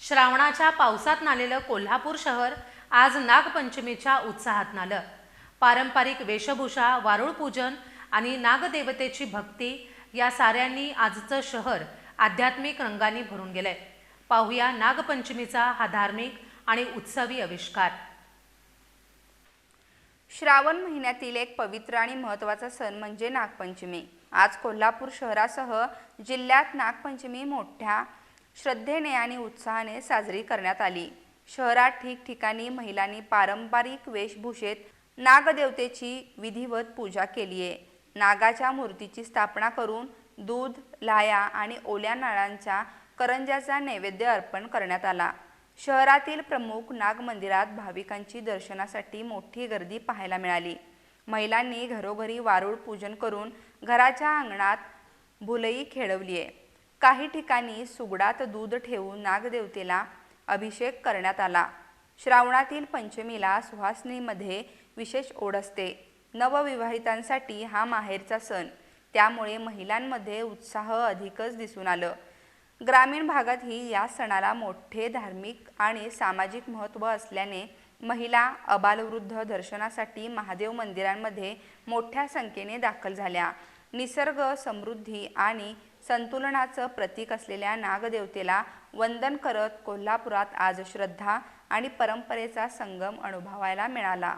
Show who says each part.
Speaker 1: श्रावणाच्या पावसात नालेलं कोल्हापूर शहर आज नागपंचमीच्या उत्साहात नालं. पारंपरिक वेशभूषा वारुळ पूजन आणि नागदेवतेची भक्ती या साऱ्यांनी आजचं शहर आध्यात्मिक रंगाने भरून गेलंय. पाहूया नागपंचमीचा हा धार्मिक आणि उत्सवी आविष्कार.
Speaker 2: श्रावण महिन्यातील एक पवित्र आणि महत्त्वाचा सण म्हणजे नागपंचमी. आज कोल्हापूर शहरासह जिल्ह्यात नागपंचमी मोठ्या श्रद्धेने आणि उत्साहाने साजरी करण्यात आली. शहरात ठिकठिकाणी महिलांनी पारंपरिक वेशभूषेत नागदेवतेची विधिवत पूजा केली आहे. नागाच्या मूर्तीची स्थापना करून दूध लाया आणि ओल्या नाळांच्या करंजाचा नैवेद्य अर्पण करण्यात आला. शहरातील प्रमुख नाग मंदिरात भाविकांची दर्शनासाठी मोठी गर्दी पाहायला मिळाली. महिलांनी घरोघरी वारूळ पूजन करून घराच्या अंगणात भुलई खेळवली आहे. काही ठिकाणी सुगडात दूध ठेवून नागदेवतेला अभिषेक करण्यात आला. श्रावणातील पंचमीला सुहासनीमध्ये विशेष ओढ असते. नवविवाहितांसाठी हा माहेरचा सण. त्यामुळे महिलांमध्ये उत्साह अधिकच दिसून आलं. ग्रामीण भागातही या सणाला मोठे धार्मिक आणि सामाजिक महत्त्व असल्याने महिला अबालवृद्ध दर्शनासाठी महादेव मंदिरांमध्ये मोठ्या संख्येने दाखल झाल्या. निसर्ग समृद्धी आणि संतुलनाचं प्रतीक असलेल्या नागदेवतेला वंदन करत कोल्हापुरात आज श्रद्धा आणि परंपरेचा संगम अनुभवायला मिळाला.